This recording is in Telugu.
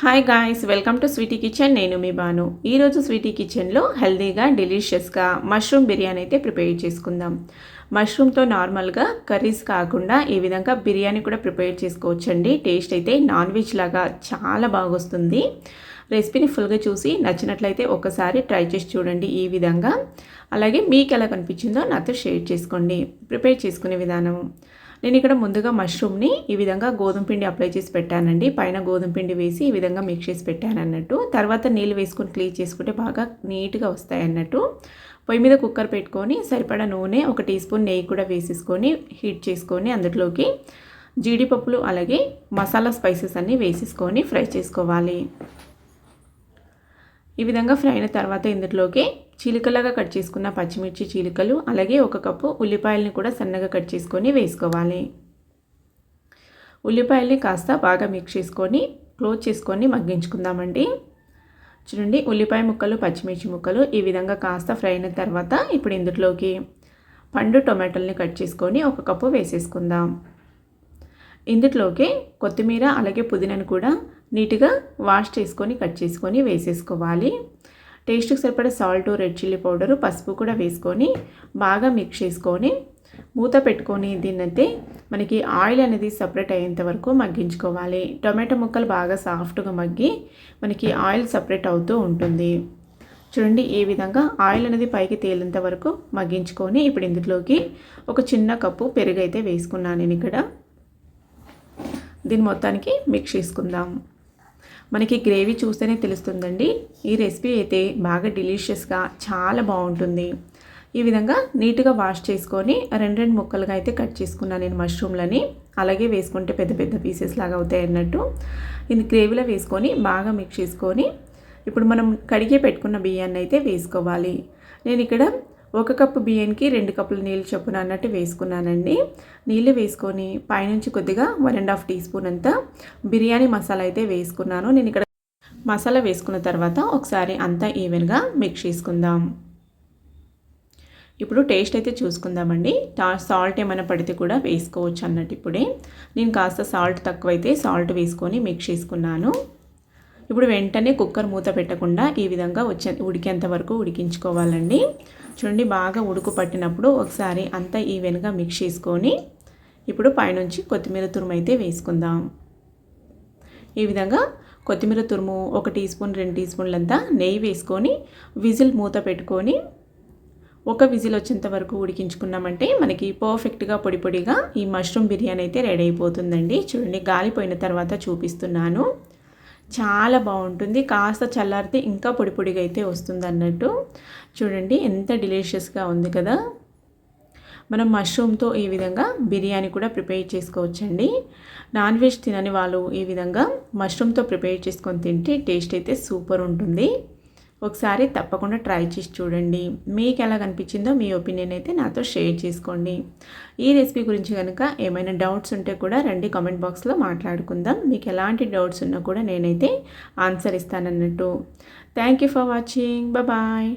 Hi guys welcome to sweety kitchen నేను మీ బాను. ఈరోజు స్వీటీ కిచెన్లో హెల్దీగా డెలిషియస్గా మష్రూమ్ బిర్యానీ అయితే ప్రిపేర్ చేసుకుందాం. మష్రూమ్తో నార్మల్గా కర్రీస్ కాకుండా ఈ విధంగా బిర్యానీ కూడా ప్రిపేర్ చేసుకోవచ్చండి. టేస్ట్ అయితే నాన్ వెజ్ లాగా చాలా బాగొస్తుంది. రెసిపీని ఫుల్గా చూసి నచ్చినట్లయితే ఒకసారి ట్రై చేసి చూడండి ఈ విధంగా. అలాగే మీకు ఎలా కనిపించిందో నాతో షేర్ చేసుకోండి. ప్రిపేర్ చేసుకునే విధానం. నేను ఇక్కడ ముందుగా మష్రూమ్ని ఈ విధంగా గోధుమ పిండి అప్లై చేసి పెట్టానండి. పైన గోధుమ పిండి వేసి ఈ విధంగా మిక్స్ చేసి పెట్టాను అన్నట్టు తర్వాత నీళ్ళు వేసుకొని క్లీన్ చేసుకుంటే బాగా నీట్గా వస్తాయి అన్నట్టు పొయ్యి మీద కుక్కర్ పెట్టుకొని సరిపడా నూనె ఒక టీ స్పూన్ నెయ్యి కూడా వేసేసుకొని హీట్ చేసుకొని అందులోకి జీడిపప్పులు అలాగే మసాలా స్పైసెస్ అన్నీ వేసేసుకొని ఫ్రై చేసుకోవాలి. ఈ విధంగా ఫ్రై అయిన తర్వాత ఇందులోకి చీలికలాగా కట్ చేసుకున్న పచ్చిమిర్చి చీలికలు అలాగే ఒక కప్పు ఉల్లిపాయలని కూడా సన్నగా కట్ చేసుకొని వేసుకోవాలి. ఉల్లిపాయల్ని కాస్త బాగా మిక్స్ చేసుకొని క్లోజ్ చేసుకొని మగ్గించుకుందామండి. చూడండి ఉల్లిపాయ ముక్కలు పచ్చిమిర్చి ముక్కలు ఈ విధంగా కాస్త ఫ్రై అయిన తర్వాత ఇప్పుడు ఇందులోకి పండు టొమాటోల్ని కట్ చేసుకొని ఒక కప్పు వేసేసుకుందాం. ఇందులోకి కొత్తిమీర అలాగే పుదీనాను కూడా నీట్గా వాష్ చేసుకొని కట్ చేసుకొని వేసేసుకోవాలి. టేస్ట్కి సరిపడే సాల్ట్ రెడ్ చిల్లీ పౌడరు పసుపు కూడా వేసుకొని బాగా మిక్స్ చేసుకొని మూత పెట్టుకొని దీన్నైతే మనకి ఆయిల్ అనేది సపరేట్ అయ్యేంత వరకు మగ్గించుకోవాలి. టొమాటో ముక్కలు బాగా సాఫ్ట్గా మగ్గి మనకి ఆయిల్ సపరేట్ అవుతూ ఉంటుంది. చూడండి ఈ విధంగా ఆయిల్ అనేది పైకి తేలేంత వరకు మగ్గించుకొని ఇప్పుడు ఇందులోకి ఒక చిన్న కప్పు పెరుగు అయితే వేసుకున్నాను నేను ఇక్కడ. దీని మొత్తానికి మిక్స్ చేసుకుందాం. మనకి గ్రేవీ చూస్తేనే తెలుస్తుందండి. ఈ రెసిపీ అయితే బాగా డిలీషియస్గా చాలా బాగుంటుంది. ఈ విధంగా నీట్గా వాష్ చేసుకొని రెండు రెండు ముక్కలుగా అయితే కట్ చేసుకున్నాను నేను మష్రూమ్లని అలాగే వేసుకుంటే పెద్ద పెద్ద పీసెస్ లాగా అవుతాయి అన్నట్టు. ఇది గ్రేవీలో వేసుకొని బాగా మిక్స్ చేసుకొని ఇప్పుడు మనం కడిగే పెట్టుకున్న బియ్యాన్ని అయితే వేసుకోవాలి. నేను ఇక్కడ ఒక కప్పు బియ్యానికి రెండు కప్పుల నీళ్ళు చొప్పున అన్నట్టు వేసుకున్నానండి. నీళ్ళు వేసుకొని పైనుంచి కొద్దిగా one and half teaspoon అంతా బిర్యానీ మసాలా అయితే వేసుకున్నాను. నేను ఇక్కడ మసాలా వేసుకున్న తర్వాత ఒకసారి అంతా ఈవెన్గా మిక్స్ చేసుకుందాం. ఇప్పుడు టేస్ట్ అయితే చూసుకుందామండి. సాల్ట్ ఏమైనా పడితే కూడా వేసుకోవచ్చు అన్నట్టు ఇప్పుడే. నేను కాస్త సాల్ట్ తక్కువైతే సాల్ట్ వేసుకొని మిక్స్ చేసుకున్నాను. ఇప్పుడు వెంటనే కుక్కర్ మూత పెట్టకుండా ఈ విధంగా వచ్చే ఉడికేంత వరకు ఉడికించుకోవాలండి. చూడండి బాగా ఉడుకు పట్టినప్పుడు ఒకసారి అంతా ఈవెన్గా మిక్స్ చేసుకొని ఇప్పుడు పైనుంచి కొత్తిమీర తురుము అయితే వేసుకుందాం. ఈ విధంగా కొత్తిమీర తురుము ఒక టీ స్పూన్ రెండు టీ స్పూన్లంతా నెయ్యి వేసుకొని విజిల్ మూత పెట్టుకొని ఒక విజిల్ వచ్చేంత వరకు ఉడికించుకున్నామంటే మనకి పర్ఫెక్ట్గా పొడి పొడిగా ఈ మష్రూమ్ బిర్యానీ అయితే రెడీ అయిపోతుందండి. చూడండి గాలిపోయిన తర్వాత చూపిస్తున్నాను. చాలా బాగుంటుంది. కాస్త చల్లారితే ఇంకా పొడి పొడిగా అయితే వస్తుంది అన్నట్టు చూడండి ఎంత డిలీషియస్గా ఉంది కదా. మనం మష్రూమ్తో ఈ విధంగా బిర్యానీ కూడా ప్రిపేర్ చేసుకోవచ్చండి. నాన్ వెజ్ తినని వాళ్ళు ఈ విధంగా మష్రూమ్తో ప్రిపేర్ చేసుకొని తింటే టేస్ట్ అయితే సూపర్ ఉంటుంది. ఒకసారి తప్పకుండా ట్రై చేసి చూడండి. మీకు ఎలా కనిపించిందో మీ ఒపీనియన్ అయితే నాతో షేర్ చేసుకోండి. ఈ రెసిపీ గురించి కనుక ఏమైనా డౌట్స్ ఉంటే కూడా రండి కామెంట్ బాక్స్లో మాట్లాడుకుందాం. మీకు ఎలాంటి డౌట్స్ ఉన్నా కూడా నేనైతే answer ఇస్తానన్నట్టు. Thank you for watching. Bye